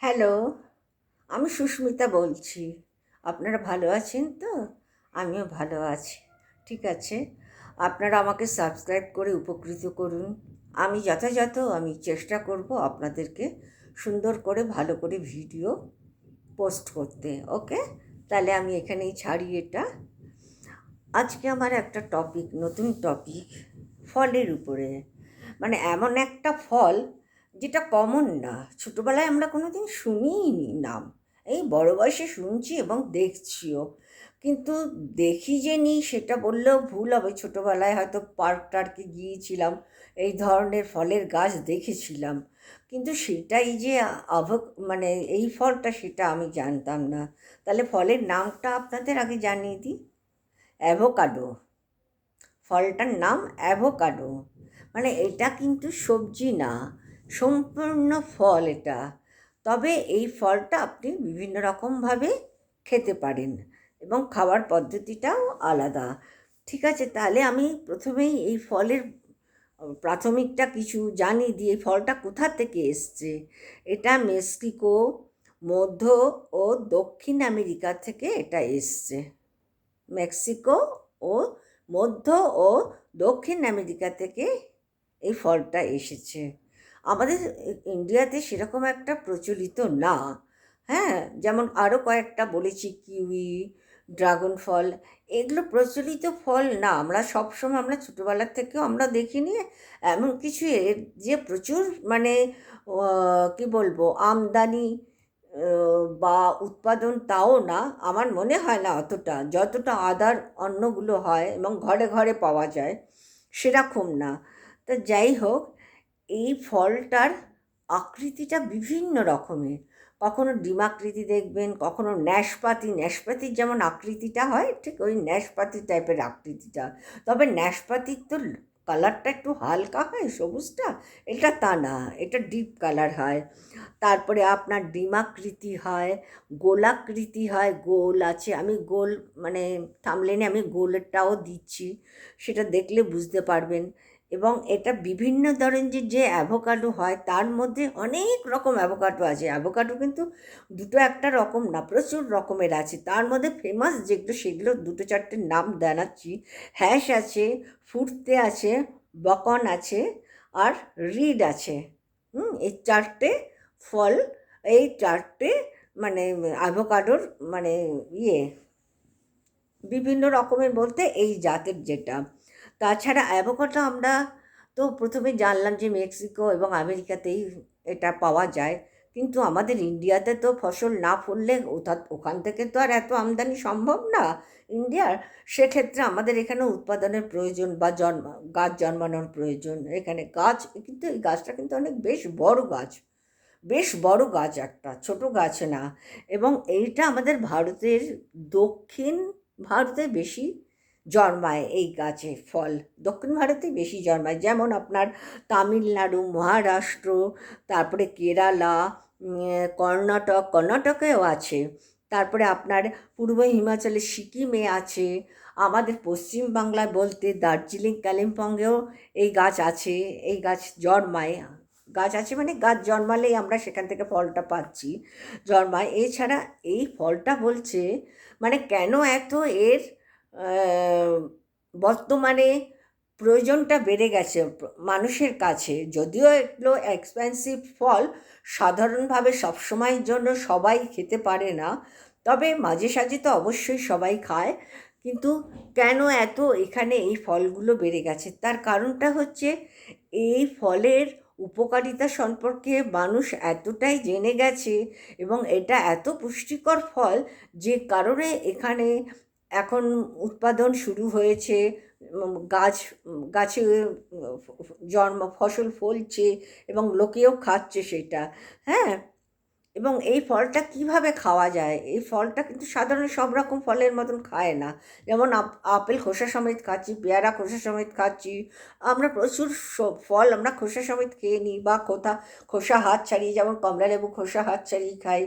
Hello, আমি সুস্মিতা বলছি। আপনারা ভালো আছেন তো? আমিও ভালো আছি। ঠিক আছে, আপনারা আমাকে সাবস্ক্রাইব করে উপকৃত করুন। আমি যথাযথ, আমি চেষ্টা করব আপনাদেরকে সুন্দর করে, ভালো করে ভিডিও পোস্ট করতে, ওকে? তাহলে আমি এখানেই ছাড়ি এটা। আজকে আমার একটা টপিক, নতুন টপিক, ফলের উপরে। মানে এমন একটা ফল যেটা কমন না। ছোটোবেলায় আমরা কোনো দিন শুনিই নাম। এই বড় বয়সে শুনছি এবং দেখছিও। কিন্তু দেখি যে নি, সেটা বললেও ভুল হবে। ছোটোবেলায় হয়তো পার্ক টার্কে গিয়েছিলাম, এই ধরনের ফলের গাছ দেখেছিলাম। কিন্তু সেটাই যে আভ মানে এই ফলটা সেটা আমি জানতাম না। তাহলে ফলের নামটা আপনাদের আগে জানিয়ে দিই। অ্যাভোকাডো। ফলটার নাম অ্যাভোকাডো। মানে এটা কিন্তু সবজি না। সম্পূর্ণ ফল এটা। তবে এই ফলটা আপনি বিভিন্ন রকমভাবে খেতে পারেন এবং খাওয়ার পদ্ধতিটাও আলাদা। ঠিক আছে, তাহলে আমি প্রথমেই এই ফলের প্রাথমিকটা কিছু জানি দিয়ে ফলটা কোথা থেকে এসছে। এটা মেক্সিকো, মধ্য ও দক্ষিণ আমেরিকা থেকে এটা এসছে। মেক্সিকো ও মধ্য ও দক্ষিণ আমেরিকা থেকে এই ফলটা এসেছে। আমাদের ইন্ডিয়াতে সেরকম একটা প্রচলিত না। হ্যাঁ যেমন আরও কয়েকটা বলেছি, কিউই ড্রাগন ফল এগুলো প্রচলিত ফল না। আমরা সবসময় আমরা ছোটোবেলার থেকেও আমরা দেখিনি এমন কিছু যে প্রচুর মানে কি বলব, আমদানি বা উৎপাদন তাও না, আমার মনে হয় না অতটা। যতটা আদার অন্নগুলো হয় এবং ঘরে ঘরে পাওয়া যায়, সেরকম না। তা যাই হোক এই ফলটার আকৃতিটা বিভিন্ন রকমের। কখনো ডিমাকৃতি দেখবেন, কখনো ন্যাশপাতি ন্যাশপাতির যেমন আকৃতিটা হয়, ঠিক ওই ন্যাশপাতি টাইপের আকৃতিটা। তবে ন্যাশপাতির তো কালারটা একটু হালকা হয়, সবুজটা। এটা তা না, এটা ডিপ কালার হয়। তারপরে আপনার ডিমাকৃতি হয়, গোলাকৃতি হয়, গোল আছে। আমি গোল মানে থামলেনে আমি গোলটাও দিচ্ছি। সেটা দেখলে বুঝতে পারবেন। এবং এটা বিভিন্ন ধরনের যে অ্যাভোকাডো হয়, তার মধ্যে অনেক রকম অ্যাভোকাডো আছে। অ্যাভোকাডো কিন্তু দুটো একটা রকম না, প্রচুর রকমের আছে। তার মধ্যে ফেমাস যেগুলো, সেগুলো দুটো চারটে নাম জানাচ্ছি। হ্যাশ আছে ফুর্তে আছে, বকন আছে আর রিড আছে। হুম, এই চারটে ফল, এই চারটে মানে অ্যাভোকাডোর মানে ইয়ে। বিভিন্ন রকমের বলতে এই জাতের যেটা। তাছাড়া অ্যাভোকাডো আমরা তো প্রথমে জানলাম যে মেক্সিকো এবং আমেরিকাতেই এটা পাওয়া যায়। কিন্তু আমাদের ইন্ডিয়াতে তো ফসল না ফললে ওখান থেকে তো আর এত আমদানি সম্ভব না ইন্ডিয়ার। সেক্ষেত্রে আমাদের এখানে উৎপাদনের প্রয়োজন বা জন্ম, গাছ জন্মানোর প্রয়োজন। এখানে গাছ, কিন্তু এই গাছটা কিন্তু অনেক বেশ বড় গাছ। বেশ বড় গাছ একটা, ছোট গাছ না। এবং এইটা আমাদের ভারতের দক্ষিণ ভারতে বেশি জন্মায় এই গাছে ফল। দক্ষিণ ভারতে বেশি জন্মায়, যেমন আপনার তামিলনাড়ু, মহারাষ্ট্র, তারপরে কেরালা কর্ণাটক, কর্ণাটকেও আছে। তারপরে আপনার পূর্ব হিমাচলে সিকিমে আছে। আমাদের পশ্চিম বাংলায় বলতে দার্জিলিং, কালিম্পংয়েও এই গাছ আছে, এই গাছ জন্মায়। গাছ আছে মানে গাছ জন্মালেই আমরা সেখান থেকে ফলটা পাচ্ছি, জন্মায়। এছাড়া এই ফলটা বলছে মানে কেন এত এর বর্তমানে প্রয়োজনটা বেড়ে গেছে মানুষের কাছে। যদিও এগুলো এক্সপেন্সিভ ফল, সাধারণভাবে সবসময়ের জন্য সবাই খেতে পারে না, তবে মাঝে সাঝে তো অবশ্যই সবাই খায়। কিন্তু কেন এত এখানে এই ফলগুলো বেড়ে গেছে? তার কারণটা হচ্ছে এই ফলের উপকারিতা সম্পর্কে মানুষ এতটাই জেনে গেছে এবং এটা এত পুষ্টিকর ফল যে কারণে এখানে এখন উৎপাদন শুরু হয়েছে গাছ গাছে জন্ম ফসল ফলছে এবং লোকেও খাচ্ছে সেটা হ্যাঁ? এবং এই ফলটা কীভাবে খাওয়া যায়? এই ফলটা কিন্তু সাধারণ সব রকম ফলের মতন খায় না। যেমন আপেল খোসা সমেত খাচ্ছি, পেয়ারা খোসা সমেত খাচ্ছি। আমরা প্রচুর ফল আমরা খোসা সমেত খেয়ে নিই বা কোথা খোসা হাত ছাড়িয়ে যেমন কমলা লেবু খোসা হাত ছাড়িয়ে খাই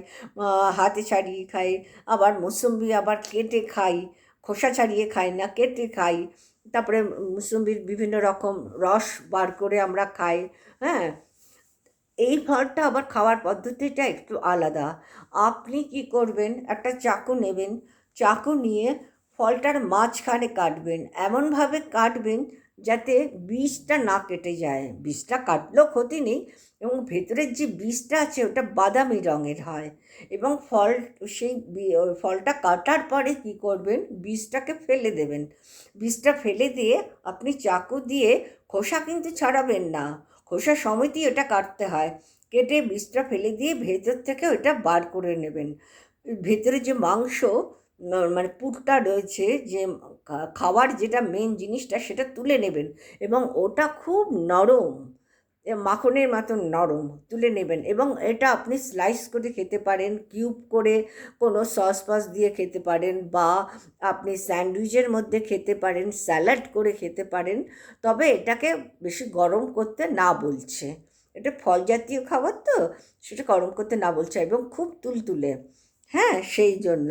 হাতে ছাড়িয়ে খাই, আবার মুসম্বি আবার কেটে খাই, খোসা ছাড়িয়ে খাই না, কেটে খাই। তারপরে মুসম্বির বিভিন্ন রকম রস বার করে আমরা খাই হ্যাঁ? এই ফলটা আবার খাওয়ার পদ্ধতিটা একটু আলাদা। আপনি কি করবেন? একটা চাকু নেবেন। চাকু নিয়ে ফলটার মাঝখানে কাটবেন। এমনভাবে কাটবেন যাতে বীজটা না কেটে যায়। বীজটা কাটলেও ক্ষতি নেই এবং ভেতরের যে বীজটা আছে ওটা বাদামি রঙের হয় এবং ফল সেই ফলটা কাটার পরে কি করবেন? বীজটাকে ফেলে দেবেন। বীজটা ফেলে দিয়ে আপনি চাকু দিয়ে খোসা কিন্তু ছাড়াবেন না। খোসা সমেতই ওটা কাটতে হয়। কেটে বীজটা ফেলে দিয়ে ভেতর থেকে ওটা বার করে নেবেন। ভেতরে যে মাংস মানে পুরটা রয়েছে, যে খাওয়ার যেটা মেন জিনিসটা সেটা তুলে নেবেন এবং ওটা খুব নরম মাখনের মতন নরম, তুলে নেবেন এবং এটা আপনি স্লাইস করে খেতে পারেন কিউব করে কোনো সস ফস দিয়ে খেতে পারেন বা আপনি স্যান্ডউইচের মধ্যে খেতে পারেন স্যালাড করে খেতে পারেন, তবে এটাকে বেশি গরম করতে না বলছে। এটা ফল জাতীয় খাবার তো, সেটা গরম করতে না বলছে এবং খুব তুলতুলে। হ্যাঁ সেই জন্য।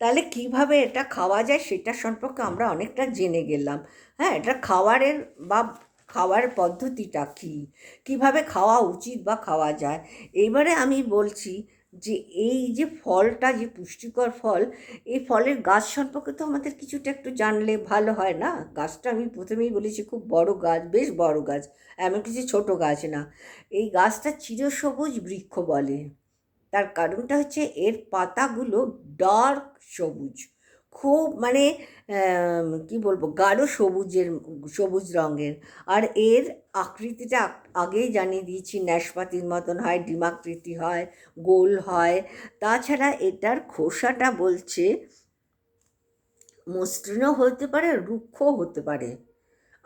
তাহলে কীভাবে এটা খাওয়া যায় সেটা সম্পর্কে আমরা অনেকটা জেনে গেলাম। হ্যাঁ এটা খাওয়ারের বা খাওয়ার পদ্ধতিটা কী? কীভাবে খাওয়া উচিত বা খাওয়া যায়? এবারে আমি বলছি যে, এই যে ফলটা, যে পুষ্টিকর ফল, এই ফলের গাছ সম্পর্কে তো আমাদের কিছুটা একটু জানলে ভালো হয় না? গাছটা আমি প্রথমেই বলেছি, খুব বড় গাছ, বেশ বড় গাছ, এমন কিছু ছোট গাছ না। এই গাছটা চিরসবুজ বৃক্ষ বলে। তার কারণটা হচ্ছে এর পাতাগুলো ডার্ক সবুজ। খুব মানে কি বলব, গাঢ় সবুজের, সবুজ রঙের। আর এর আকৃতিটা আগেই জানিয়ে দিয়েছি ন্যাশপাতির মতন হয়, ডিমাকৃতি হয়, গোল হয়। তাছাড়া এটার খোসাটা বলছে, মসৃণও হতে পারে, রুক্ষও হতে পারে।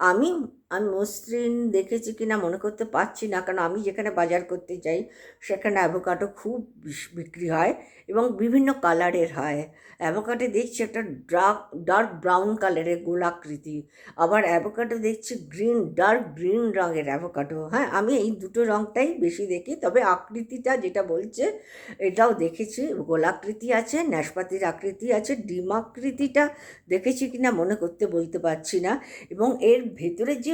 আমি আমি মসৃণ দেখেছি কি না মনে করতে পারছি না, কারণ আমি যেখানে বাজার করতে যাই, সেখানে অ্যাভোকাডো খুব বিক্রি হয় এবং বিভিন্ন কালারের হয়। অ্যাভোকাডো দেখছি একটা ডার্ক ডার্ক ব্রাউন কালারের গোলাকৃতি, আবার অ্যাভোকাডো দেখছি গ্রিন ডার্ক গ্রিন রঙের অ্যাভোকাডো হ্যাঁ আমি এই দুটো রঙটাই বেশি দেখি, তবে আকৃতিটা যেটা বলছে, এটাও দেখেছি, গোলাকৃতি আছে ন্যাশপাতির আকৃতি আছে ডিমাকৃতিটা দেখেছি কি না মনে করতে বলতে পারছি না, এবং এর ভেতরে যে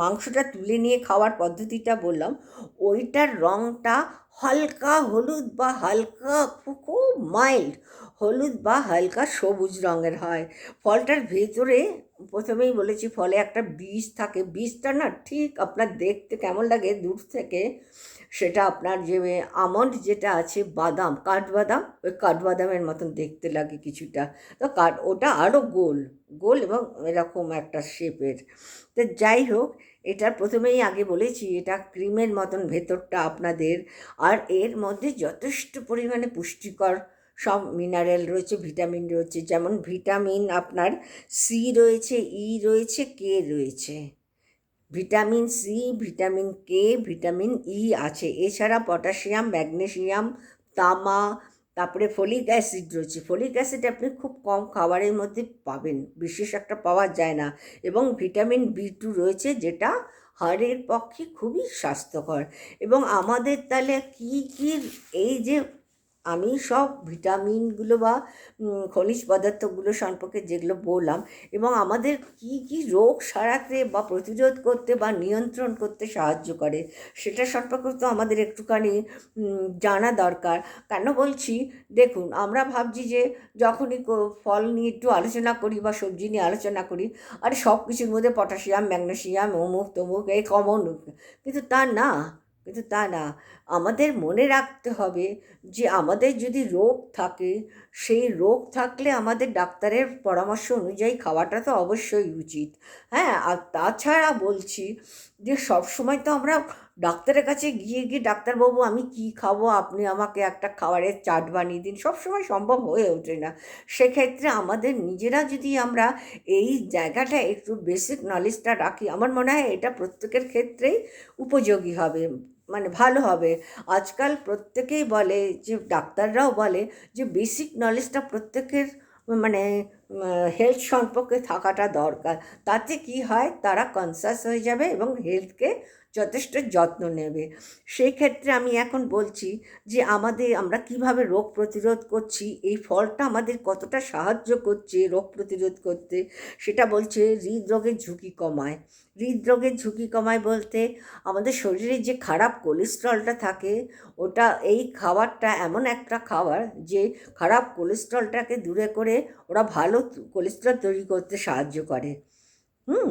মাংসটা তুলে নিয়ে খাওয়ার পদ্ধতিটা বললাম, ওইটার রঙটা হালকা হলুদ বা হালকা খুব মাইল্ড, হলুদ বা হালকা সবুজ রঙের হয়। ফলটার ভেতরে প্রথমেই বলেছি ফলে একটা বীজ থাকে, বীজটা না ঠিক আপনার দেখতে কেমন লাগে দূর থেকে, সেটা আপনার যে আমন্ড যেটা আছে, বাদাম, কাঠবাদাম, ওই কাঠবাদামের মতন দেখতে লাগে কিছুটা। তো কাঠ, ওটা আরও গোল। গোল এবং এরকম একটা শেপের তো যাই হোক এটার প্রথমেই আগে বলেছি, এটা ক্রিমের মতন ভেতরটা আপনাদের। আর এর মধ্যে যথেষ্ট পরিমাণে পুষ্টিকর সব মিনারেল রয়েছে ভিটামিন রয়েছে, যেমন ভিটামিন আপনার সি রয়েছে ই রয়েছে কে রয়েছে। Vitamin C vitamin K vitamin E আছে। এছাড়া পটাশিয়াম ম্যাগনেশিয়াম তামা তারপরে ফলিক অ্যাসিড রয়েছে। ফলিক অ্যাসিড আপনি খুব কম খাবারের মধ্যে পাবেন, বিশেষ একটা পাওয়া যায় না। এবং ভিটামিন বি টু রয়েছে যেটা হাড়ের পক্ষে খুবই স্বাস্থ্যকর। এবং আমাদের তাহলে কী কী এই যে আমি সব ভিটামিনগুলো বা খনিজ পদার্থগুলো সম্পর্কে যেগুলো বললাম এবং আমাদের কি কি রোগ সারাতে বা প্রতিরোধ করতে বা নিয়ন্ত্রণ করতে সাহায্য করে সেটা সম্পর্কে তো আমাদের একটুখানি জানা দরকার। কেন বলছি? দেখুন, আমরা ভাবছি যে যখনই ফল নিয়ে একটু আলোচনা করি বা সবজি নিয়ে আলোচনা করি, আর সব কিছুর মধ্যে পটাশিয়াম ম্যাগনেসিয়াম অমুক তমুক, এই কমন কিন্তু তা না, কিন্তু তা না। আমাদের মনে রাখতে হবে যে আমাদের যদি রোগ থাকে, সেই রোগ থাকলে আমাদের ডাক্তারের পরামর্শ অনুযায়ী খাওয়াটা তো অবশ্যই উচিত। হ্যাঁ আর তাছাড়া বলছি যে সবসময় তো আমরা ডাক্তারের কাছে গিয়ে গিয়ে ডাক্তারবাবু আমি কি খাব, আপনি আমাকে একটা খাবারের চাট বানিয়ে দিন, সবসময় সম্ভব হয়ে ওঠে না। সেক্ষেত্রে আমাদের নিজেরা যদি আমরা এই জায়গাটা একটু বেসিক নলেজটা রাখি, আমার মনে হয় এটা প্রত্যেকের ক্ষেত্রেই উপযোগী হবে। মানে ভালো হবে। আজকাল প্রত্যেকেই বলে যে ডাক্তাররাও বলে যে বেসিক নলেজটা প্রত্যেকের মানে হেলথ সম্পর্কে থাকাটা দরকার। তাতে কি হয়? তারা কনসাস হয়ে যাবে এবং হেলথকে যথেষ্ট যত্ন নেবে। সেই ক্ষেত্রে আমি এখন বলছি যে আমাদের আমরা কীভাবে রোগ প্রতিরোধ করছি, এই ফলটা আমাদের কতটা সাহায্য করছে রোগ প্রতিরোধ করতে, সেটা বলছে হৃদরোগের ঝুঁকি কমায়। হৃদরোগের ঝুঁকি কমায় বলতে আমাদের শরীরে যে খারাপ কোলেস্ট্রলটা থাকে, ওটা এই খাবারটা এমন একটা খাবার যে খারাপ কোলেস্ট্রলটাকে দূরে করে ওরা ভালো কোলেস্ট্রল তৈরি করতে সাহায্য করে। হুম?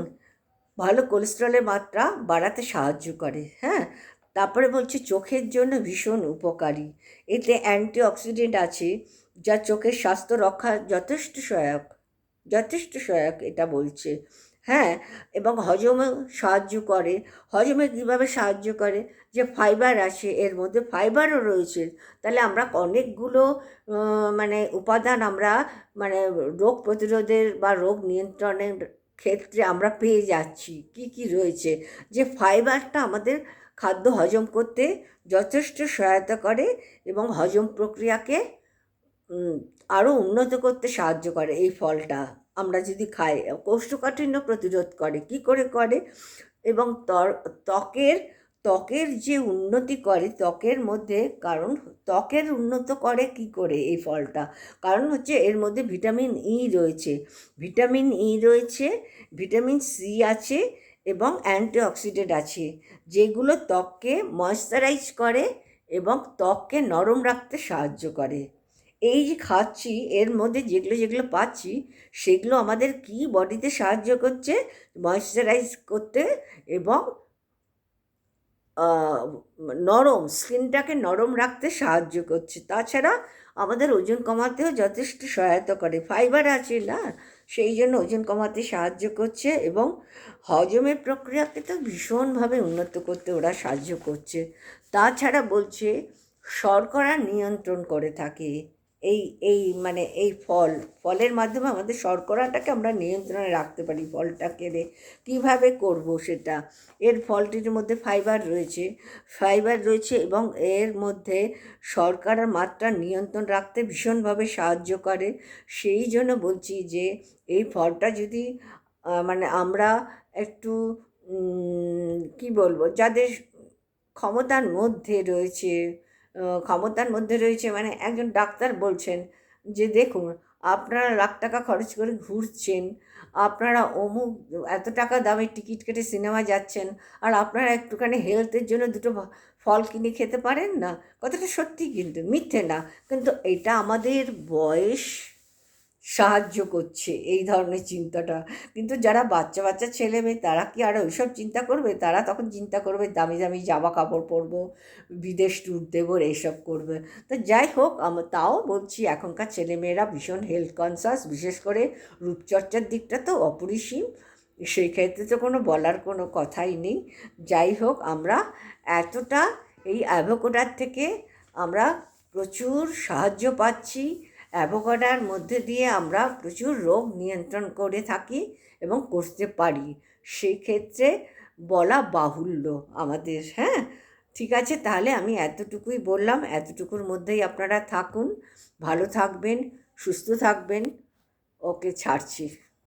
ভালো কোলেস্ট্রলের মাত্রা বাড়াতে সাহায্য করে হ্যাঁ? তারপরে বলছে চোখের জন্য ভীষণ উপকারী। এতে অ্যান্টি অক্সিডেন্ট আছে যা চোখের স্বাস্থ্য রক্ষা যথেষ্ট সহায়ক যথেষ্ট সহায়ক এটা বলছে। হ্যাঁ এবং হজমে সাহায্য করে। হজমে কীভাবে সাহায্য করে? যে ফাইবার আছে এর মধ্যে ফাইবারও রয়েছে। তাহলে আমরা অনেকগুলো মানে উপাদান আমরা মানে রোগ প্রতিরোধের বা রোগ নিয়ন্ত্রণের ক্ষেত্রে আমরা পেয়ে যাচ্ছি। কি কি রয়েছে? যে ফাইবারটা আমাদের খাদ্য হজম করতে যথেষ্ট সহায়তা করে এবং হজম প্রক্রিয়াকে আরও উন্নত করতে সাহায্য করে এই ফলটা। আমরা যদি খাই, কোষ্ঠকাঠিন্য প্রতিরোধ করে, কি করে করে? এবং ত্বকের ত্বকের যে উন্নতি করে, ত্বকের মধ্যে কারণ, ত্বকের উন্নত করে কি করে এই ফলটা? কারণ হচ্ছে এর মধ্যে ভিটামিন ই রয়েছে। ভিটামিন ই রয়েছে, ভিটামিন সি আছে এবং অ্যান্টিঅক্সিডেন্ট আছে, যেগুলো ত্বককে ময়শ্চারাইজ করে এবং ত্বককে নরম রাখতে সাহায্য করে। এই যে খাচ্ছি, এর মধ্যে যেগুলো যেগুলো পাচ্ছি, সেগুলো আমাদের কি বডিতে সাহায্য করছে? ময়শ্চারাইজ করতে এবং নরম, স্কিনটাকে নরম রাখতে সাহায্য করছে। তাছাড়া আমাদের ওজন কমাতেও যথেষ্ট সহায়তা করে। ফাইবার আছে না, সেই জন্য ওজন কমাতে সাহায্য করছে এবং হজমের প্রক্রিয়াকে তো ভীষণভাবে উন্নত করতে ওরা সাহায্য করছে। তাছাড়া বলছে, শর্করা নিয়ন্ত্রণ করে থাকে। এই এই মানে এই ফল, ফলের মাধ্যমে আমাদের শর্করাটাকে আমরা নিয়ন্ত্রণে রাখতে পারি ফলটাকে রে। কীভাবে করব সেটা? এর ফলটির মধ্যে ফাইবার রয়েছে। ফাইবার রয়েছে এবং এর মধ্যে শর্করার মাত্রা নিয়ন্ত্রণ রাখতে ভীষণভাবে সাহায্য করে। সেই জন্য বলছি যে, এই ফলটা যদি মানে আমরা একটু কি বলব? যাদের ক্ষমতার মধ্যে রয়েছে ক্ষমতার মধ্যে রয়েছে। মানে একজন ডাক্তার বলছেন যে, দেখুন, আপনারা লাখ টাকা খরচ করে ঘুরছেন, আপনারা অমুক এত টাকা দামের টিকিট কেটে সিনেমা যাচ্ছেন, আর আপনারা একটুখানি হেলথের জন্য দুটো ফল কিনে খেতে পারেন না? কথাটা সত্যি কিন্তু, মিথ্যে না। কিন্তু এটা আমাদের বয়স সাহায্য করছে, এই ধরনের চিন্তাটা। কিন্তু যারা বাচ্চা বাচ্চা ছেলে মেয়ে, তারা কি আর ওইসব চিন্তা করবে? তারা তখন চিন্তা করবে, দামি দামি জামা কাপড় পরবো, বিদেশ ট্যুর দেবো, এইসব করবে। তো যাই হোক আমার তাও বলছি, এখনকার ছেলেমেয়েরা ভীষণ হেলথ কনসাস বিশেষ করে রূপচর্চার দিকটা তো অপরিসীম। সেই ক্ষেত্রে তো কোনো বলার কোনো কথাই নেই। যাই হোক, আমরা এতটা এই অ্যাভোকোডার থেকে আমরা প্রচুর সাহায্য পাচ্ছি। অ্যাভোকাডার মধ্যে দিয়ে আমরা প্রচুর রোগ নিয়ন্ত্রণ করে থাকি এবং করতে পারি। সেই ক্ষেত্রে বলা বাহুল্য আমাদের হ্যাঁ? ঠিক আছে, তাহলে আমি এতটুকুই বললাম। এতটুকুর মধ্যেই আপনারা থাকুন। ভালো থাকবেন, সুস্থ থাকবেন। ওকে, ছাড়ছি।